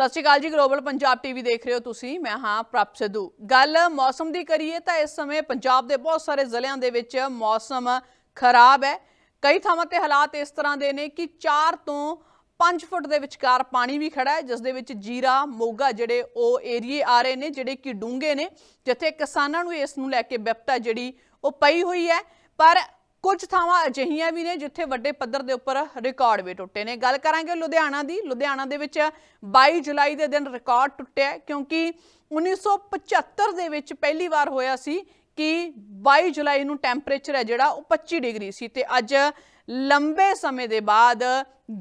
ਸਤਿ ਸ਼੍ਰੀ ਅਕਾਲ ਜੀ global Punjab TV ਦੇਖ ਰਹੇ ਹੋ ਤੁਸੀਂ। ਮੈਂ ਹਾਂ ਪ੍ਰਭ ਸਿੱਧੂ। ਗੱਲ ਮੌਸਮ ਦੀ ਕਰੀਏ ਤਾਂ ਇਸ ਸਮੇਂ ਪੰਜਾਬ ਦੇ ਬਹੁਤ ਸਾਰੇ ਜ਼ਿਲ੍ਹਿਆਂ ਦੇ ਵਿੱਚ ਮੌਸਮ ਖਰਾਬ ਹੈ। ਕਈ ਥਾਵਾਂ ਤੇ ਹਾਲਾਤ ਇਸ ਤਰ੍ਹਾਂ ਦੇ ਨੇ ਕਿ 4 ਤੋਂ 5 ਫੁੱਟ ਦੇ ਵਿਚਕਾਰ ਪਾਣੀ ਵੀ ਖੜਾ ਹੈ, ਜਿਸ ਦੇ ਵਿੱਚ ਜੀਰਾ, ਮੋਗਾ ਜਿਹੜੇ ਉਹ ਏਰੀਏ ਆ ਰਹੇ ਨੇ, ਜਿਹੜੇ ਕਿ ਡੂੰਘੇ ਨੇ, ਜਿੱਥੇ ਕਿਸਾਨਾਂ ਨੂੰ ਇਸ ਨੂੰ ਲੈ ਕੇ ਵਿਪਤਾ ਜਿਹੜੀ ਉਹ ਪਈ ਹੋਈ ਹੈ। ਪਰ ਕੁਝ ਥਾਵਾਂ ਅਜਿਹੀਆਂ ਵੀ ਨੇ ਜਿੱਥੇ ਵੱਡੇ ਪੱਧਰ ਦੇ ਉੱਪਰ ਰਿਕਾਰਡ ਵੀ ਟੁੱਟੇ ਨੇ। ਗੱਲ ਕਰਾਂਗੇ ਲੁਧਿਆਣਾ ਦੀ। ਲੁਧਿਆਣਾ ਦੇ ਵਿੱਚ 22 ਜੁਲਾਈ ਦੇ ਦਿਨ ਰਿਕਾਰਡ ਟੁੱਟਿਆ ਹੈ ਕਿਉਂਕਿ 1975 ਦੇ ਵਿੱਚ ਪਹਿਲੀ ਵਾਰ ਹੋਇਆ ਸੀ ਕਿ 22 ਜੁਲਾਈ ਨੂੰ ਟੈਂਪਰੇਚਰ ਹੈ ਜਿਹੜਾ ਉਹ 25 ਡਿਗਰੀ ਸੀ ਤੇ ਅੱਜ ਲੰਬੇ ਸਮੇਂ ਦੇ ਬਾਅਦ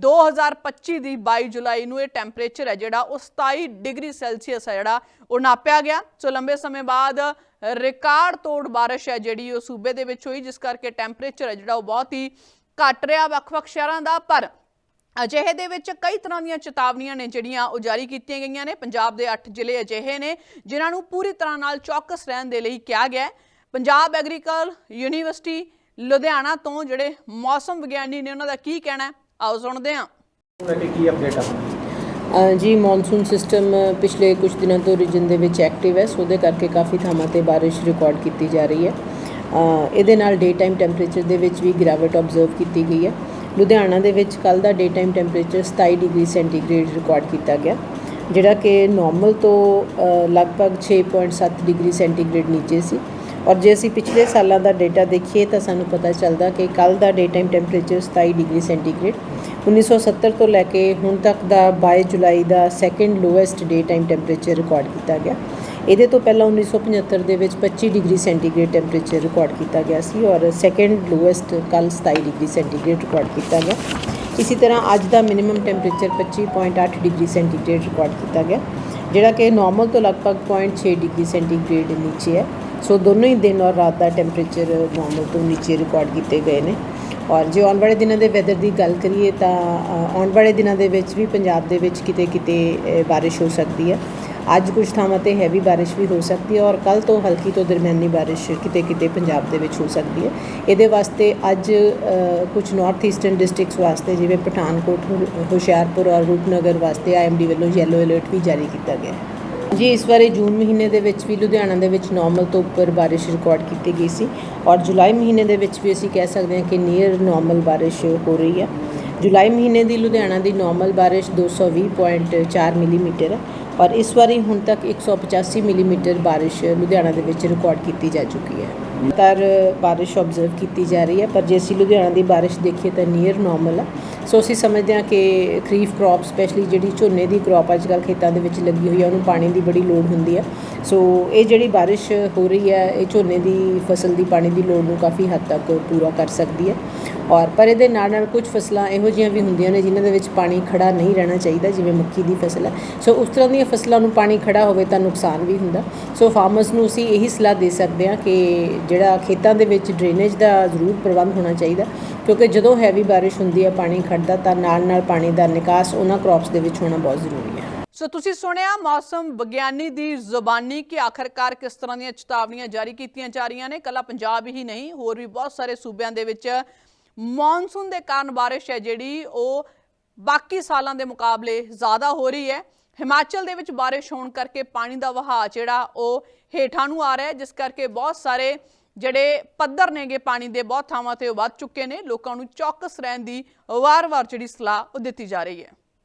2025 ਦੀ 22 ਜੁਲਾਈ ਨੂੰ ਇਹ ਟੈਂਪਰੇਚਰ ਹੈ ਜਿਹੜਾ ਉਹ 27 ਡਿਗਰੀ ਸੈਲਸੀਅਸ ਹੈ ਜਿਹੜਾ ਉਹ ਨਾਪਿਆ ਗਿਆ। ਸੋ ਲੰਬੇ ਸਮੇਂ ਬਾਅਦ ਰਿਕਾਰਡ ਤੋੜ ਬਾਰਿਸ਼ ਹੈ ਜਿਹੜੀ ਉਹ ਸੂਬੇ ਦੇ ਵਿੱਚ ਹੋਈ, ਜਿਸ ਕਰਕੇ ਟੈਂਪਰੇਚਰ ਹੈ ਜਿਹੜਾ ਉਹ ਬਹੁਤ ਹੀ ਘਟ ਰਿਹਾ ਵੱਖ-ਵੱਖ ਸ਼ਹਿਰਾਂ ਦਾ। ਪਰ ਅਜਿਹੇ ਦੇ ਵਿੱਚ ਕਈ ਤਰ੍ਹਾਂ ਦੀਆਂ ਚੇਤਾਵਨੀਆਂ ਨੇ ਜਿਹੜੀਆਂ ਉਹ ਜਾਰੀ ਕੀਤੀਆਂ ਗਈਆਂ ਨੇ। ਪੰਜਾਬ ਦੇ 8 ਜ਼ਿਲ੍ਹੇ ਅਜਿਹੇ ਨੇ, ਜਿਨ੍ਹਾਂ ਨੂੰ ਪੂਰੀ ਤਰ੍ਹਾਂ ਨਾਲ ਚੌਕਸ ਰਹਿਣ ਦੇ ਲਈ ਕਿਹਾ ਗਿਆ ਹੈ। ਪੰਜਾਬ ਐਗਰੀਕਲ ਯੂਨੀਵਰਸਿਟੀ ਲੁਧਿਆਣਾ ਤੋਂ ਜਿਹੜੇ ਮੌਸਮ ਵਿਗਿਆਨੀ ਨੇ ਉਹਨਾਂ ਦਾ ਕੀ ਕਹਿਣਾ ਹੈ? ਆਓ ਸੁਣਦੇ ਹਾਂ। ਲੈ ਕੇ ਕੀ ਅਪਡੇਟ ਆ ਜੀ ਮੌਨਸੂਨ ਸਿਸਟਮ ਪਿਛਲੇ ਕੁਝ ਦਿਨਾਂ ਤੋਂ ਰੀਜਨ ਦੇ ਵਿੱਚ ਐਕਟਿਵ ਹੈ ਸੋ ਉਹਦੇ ਕਰਕੇ ਕਾਫੀ ਥਾਵਾਂ ਤੇ ਬਾਰਿਸ਼ ਰਿਕਾਰਡ ਕੀਤੀ ਜਾ ਰਹੀ ਹੈ। ਇਹਦੇ ਨਾਲ ਡੇ ਟਾਈਮ ਟੈਂਪਰੇਚਰ ਦੇ ਵਿੱਚ ਵੀ ਗਿਰਾਵਟ ਆਬਜ਼ਰਵ ਕੀਤੀ ਗਈ ਹੈ। ਲੁਧਿਆਣਾ ਦੇ ਵਿੱਚ ਕੱਲ ਦਾ day time temperature 27 degree centigrade record ਕੀਤਾ ਗਿਆ ਜਿਹੜਾ ਕਿ ਨਾਰਮਲ ਤੋਂ ਲਗਭਗ 6.7 ਡਿਗਰੀ ਸੈਂਟੀਗ੍ਰੇਡ ਨੀਚੇ ਸੀ। ਔਰ ਜੇ ਅਸੀਂ ਪਿਛਲੇ ਸਾਲਾਂ ਦਾ ਡਾਟਾ ਦੇਖੀਏ ਤਾਂ ਸਾਨੂੰ ਪਤਾ ਚੱਲਦਾ ਕਿ ਕੱਲ ਦਾ day time temperature 27 degree centigrade 1970 ਤੋਂ ਲੈ ਕੇ ਹੁਣ ਤੱਕ ਦਾ 22 ਜੁਲਾਈ ਦਾ second lowest day time temperature record ਕੀਤਾ ਗਿਆ। ਇਹਦੇ ਤੋਂ ਪਹਿਲਾਂ 1975 ਦੇ ਵਿੱਚ 25 ਡਿਗਰੀ ਸੈਂਟੀਗ੍ਰੇਡ ਟੈਂਪਰੇਚਰ ਰਿਕਾਰਡ ਕੀਤਾ ਗਿਆ ਸੀ ਔਰ ਸੈਕੰਡ ਲੋਐਸਟ ਕੱਲ 27 ਡਿਗਰੀ ਸੈਂਟੀਗ੍ਰੇਡ ਰਿਕਾਰਡ ਕੀਤਾ ਗਿਆ। ਇਸੇ ਤਰ੍ਹਾਂ ਅੱਜ ਦਾ minimum temperature 25.8 degree centigrade record ਕੀਤਾ ਗਿਆ, ਜਿਹੜਾ ਕਿ ਨਾਰਮਲ ਤੋਂ ਲਗਭਗ 0.6 ਡਿਗਰੀ ਸੈਂਟੀਗ੍ਰੇਡ ਨੀਚੇ ਹੈ। ਸੋ ਦੋਨੋਂ ਹੀ ਦਿਨ ਔਰ ਰਾਤ ਦਾ ਟੈਂਪਰੇਚਰ ਨਾਰਮਲ ਤੋਂ ਨੀਚੇ ਰਿਕਾਰਡ ਕੀਤੇ ਗਏ ਨੇ ਔਰ ਜੇ ਆਉਣ ਵਾਲੇ ਦਿਨਾਂ ਦੇ ਵੈਦਰ ਦੀ ਗੱਲ ਕਰੀਏ ਤਾਂ ਆਉਣ ਵਾਲੇ ਦਿਨਾਂ ਦੇ ਵਿੱਚ ਵੀ ਪੰਜਾਬ ਦੇ ਵਿੱਚ ਕਿਤੇ ਕਿਤੇ ਬਾਰਿਸ਼ ਹੋ ਸਕਦੀ ਹੈ ਅੱਜ ਕੁਝ ਥਾਵਾਂ ਤੇ ਹੈਵੀ ਬਾਰਿਸ਼ ਵੀ ਹੋ ਸਕਦੀ ਹੈ ਔਰ ਕੱਲ ਤੋਂ ਹਲਕੀ ਤੋਂ ਦਰਮਿਆਨੀ ਬਾਰਿਸ਼ ਕਿਤੇ ਕਿਤੇ ਪੰਜਾਬ ਦੇ ਵਿੱਚ ਹੋ ਸਕਦੀ ਹੈ ਇਹਦੇ ਵਾਸਤੇ ਅੱਜ ਅ, ਕੁਝ ਨਾਰਥ ਈਸਟਰਨ ਡਿਸਟ੍ਰਿਕਟਸ ਵਾਸਤੇ ਜਿਵੇਂ ਪਠਾਨਕੋਟ ਹੁਸ਼ਿਆਰਪੁਰ ਔਰ ਰੂਪਨਗਰ ਵਾਸਤੇ ਆਈਐਮਡੀ ਵੱਲੋਂ ਯੈਲੋ ਅਲਰਟ ਵੀ ਜਾਰੀ ਕੀਤਾ ਗਿਆ ਹੈ ਜੀ, ਇਸ ਵਾਰੀ ਜੂਨ ਮਹੀਨੇ ਦੇ ਵਿੱਚ ਵੀ ਲੁਧਿਆਣਾ ਦੇ ਵਿੱਚ ਨਾਰਮਲ ਤੋਂ ਉੱਪਰ ਬਾਰਿਸ਼ ਰਿਕਾਰਡ ਕੀਤੀ ਗਈ ਸੀ ਔਰ ਜੁਲਾਈ ਮਹੀਨੇ ਦੇ ਵਿੱਚ ਵੀ ਅਸੀਂ ਕਹਿ ਸਕਦੇ ਹਾਂ ਕਿ ਨੀਅਰ ਨਾਰਮਲ ਬਾਰਿਸ਼ ਹੋ ਰਹੀ ਹੈ। ਜੁਲਾਈ ਮਹੀਨੇ ਦੀ ਲੁਧਿਆਣਾ ਦੀ ਨਾਰਮਲ ਬਾਰਿਸ਼ 220.4 ਮਿਲੀਮੀਟਰ ਹੈ ਔਰ ਇਸ ਵਾਰੀ ਹੁਣ ਤੱਕ 185 ਮਿਲੀਮੀਟਰ ਬਾਰਿਸ਼ ਲੁਧਿਆਣਾ ਦੇ ਵਿੱਚ ਰਿਕਾਰਡ ਕੀਤੀ ਜਾ ਚੁੱਕੀ ਹੈ। ਤਰ ਬਾਰਿਸ਼ ਆਬਜ਼ਰਵ ਕੀਤੀ ਜਾ ਰਹੀ ਹੈ, ਪਰ ਜੇ ਅਸੀਂ ਲੁਧਿਆਣਾ ਦੀ ਬਾਰਿਸ਼ ਦੇਖੀਏ ਤਾਂ ਨੀਅਰ ਨਾਰਮਲ ਆ। ਸੋ ਅਸੀਂ ਸਮਝਦੇ ਹਾਂ ਕਿ ਖਰੀਫ ਕ੍ਰੌਪ ਸਪੈਸ਼ਲੀ ਜਿਹੜੀ ਝੋਨੇ ਦੀ ਕ੍ਰੌਪ ਅੱਜ ਕੱਲ੍ਹ ਖੇਤਾਂ ਦੇ ਵਿੱਚ ਲੱਗੀ ਹੋਈ ਹੈ ਉਹਨੂੰ ਪਾਣੀ ਦੀ ਬੜੀ ਲੋੜ ਹੁੰਦੀ ਹੈ ਸੋ ਇਹ ਜਿਹੜੀ ਬਾਰਿਸ਼ ਹੋ ਰਹੀ ਹੈ ਇਹ ਝੋਨੇ ਦੀ ਫਸਲ ਦੀ ਪਾਣੀ ਦੀ ਲੋੜ ਨੂੰ ਕਾਫੀ ਹੱਦ ਤੱਕ ਪੂਰਾ ਕਰ ਸਕਦੀ ਹੈ ਔਰ ਪਰ ਇਹਦੇ ਨਾਲ ਨਾਲ ਕੁਝ ਫਸਲਾਂ ਇਹੋ ਜਿਹੀਆਂ ਵੀ ਹੁੰਦੀਆਂ ਨੇ ਜਿਨ੍ਹਾਂ ਦੇ ਵਿੱਚ ਪਾਣੀ ਖੜਾ ਨਹੀਂ ਰਹਿਣਾ ਚਾਹੀਦਾ, ਜਿਵੇਂ ਮੱਕੀ ਦੀ ਫਸਲ ਹੈ। ਸੋ ਉਸ ਤਰ੍ਹਾਂ ਦੀਆਂ ਫਸਲਾਂ ਨੂੰ ਪਾਣੀ ਖੜਾ ਹੋਵੇ ਤਾਂ ਨੁਕਸਾਨ ਵੀ ਹੁੰਦਾ। ਸੋ ਫਾਰਮਰਸ ਨੂੰ ਅਸੀਂ ਇਹੀ ਸਲਾਹ ਦੇ ਸਕਦੇ ਹਾਂ ਕਿ ਜਿਹੜਾ ਖੇਤਾਂ ਦੇ ਵਿੱਚ ਡਰੇਨੇਜ ਦਾ ਜ਼ਰੂਰ ਪ੍ਰਬੰਧ ਹੋਣਾ ਚਾਹੀਦਾ, ਕਿਉਂਕਿ ਜਦੋਂ ਹੈਵੀ ਬਾਰਿਸ਼ ਹੁੰਦੀ ਹੈ, ਪਾਣੀ ਖੜਦਾ ਤਾਂ ਨਾਲ ਨਾਲ ਪਾਣੀ ਦਾ ਨਿਕਾਸ ਉਹਨਾਂ ਕ੍ਰੌਪਸ ਦੇ ਵਿੱਚ ਹੋਣਾ ਬਹੁਤ ਜ਼ਰੂਰੀ ਹੈ। ਸੋ ਤੁਸੀਂ ਸੁਣਿਆ ਮੌਸਮ ਵਿਗਿਆਨੀ ਦੀ ਜ਼ੁਬਾਨੀ ਕਿ ਆਖਰਕਾਰ ਕਿਸ ਤਰ੍ਹਾਂ ਦੀਆਂ ਚੇਤਾਵਨੀਆਂ ਜਾਰੀ ਕੀਤੀਆਂ ਜਾ ਰਹੀਆਂ ਨੇ। ਕੱਲਾ ਪੰਜਾਬ ਹੀ ਨਹੀਂ, ਹੋਰ ਵੀ ਬਹੁਤ ਸਾਰੇ ਸੂਬਿਆਂ ਦੇ ਵਿੱਚ ਮੌਨਸੂਨ ਦੇ ਕਾਰਨ ਬਾਰਿਸ਼ ਹੈ ਜਿਹੜੀ, ਉਹ ਬਾਕੀ ਸਾਲਾਂ ਦੇ ਮੁਕਾਬਲੇ ਜ਼ਿਆਦਾ ਹੋ ਰਹੀ ਹੈ। ਹਿਮਾਚਲ ਦੇ ਵਿੱਚ ਬਾਰਿਸ਼ ਹੋਣ ਕਰਕੇ ਪਾਣੀ ਦਾ ਵਹਾਅ ਜਿਹੜਾ, ਉਹ ਹੇਠਾਂ ਨੂੰ ਆ ਰਿਹਾ ਹੈ, ਜਿਸ ਕਰਕੇ ਬਹੁਤ ਸਾਰੇ ਜਿਹੜੇ ਪੱਧਰ ਨੇਗੇ ਪਾਣੀ ਦੇ, ਬਹੁਤ ਥਾਵਾਂ ਤੇ ਉਹ ਵੱਧ ਚੁੱਕੇ ਨੇ। ਲੋਕਾਂ ਨੂੰ ਚੌਕਸ ਰਹਿਣ ਦੀ ਵਾਰ-ਵਾਰ ਜਿਹੜੀ ਸਲਾਹ ਉਹ ਦਿੱਤੀ ਜਾ ਰਹੀ ਹੈ।